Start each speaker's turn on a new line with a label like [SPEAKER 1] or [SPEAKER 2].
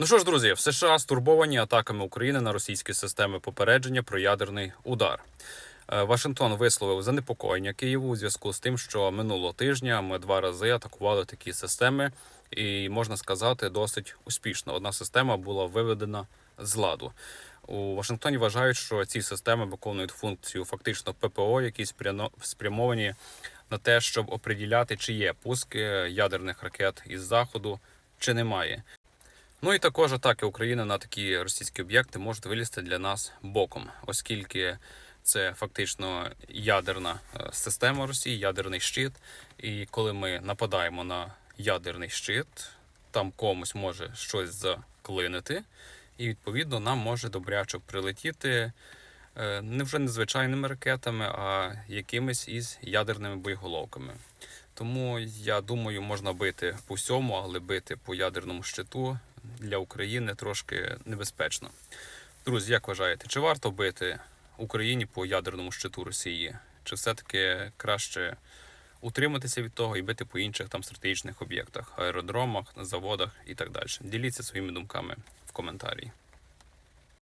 [SPEAKER 1] Ну що ж, друзі, в США стурбовані атаками України на російські системи попередження про ядерний удар. Е, Вашингтон висловив занепокоєння Києву у зв'язку з тим, що минулого тижня ми два рази атакували такі системи, і можна сказати, досить успішно. Одна система була виведена з ладу. У Вашингтоні вважають, що ці системи виконують функцію фактично ППО, які спрямовані на те, щоб оприділяти, чи є пуски ядерних ракет із заходу, чи немає. Ну і також атаки України на такі російські об'єкти можуть вилізти для нас боком, оскільки це фактично ядерна е, система Росії, ядерний щит. І коли ми нападаємо на ядерний щит, там комусь може щось заклинити, і відповідно нам може добряче прилетіти е, не вже не звичайними ракетами, а якимись із ядерними боєголовками. Тому я думаю, можна бити по всьому, але бити по ядерному щиту для України трошки небезпечно. Друзі, як вважаєте, чи варто бити Україні по ядерному щиту Росії? Чи все-таки краще утриматися від того і бити по інших там стратегічних об'єктах, аеродромах, заводах і так далі? Діліться своїми думками в коментарі.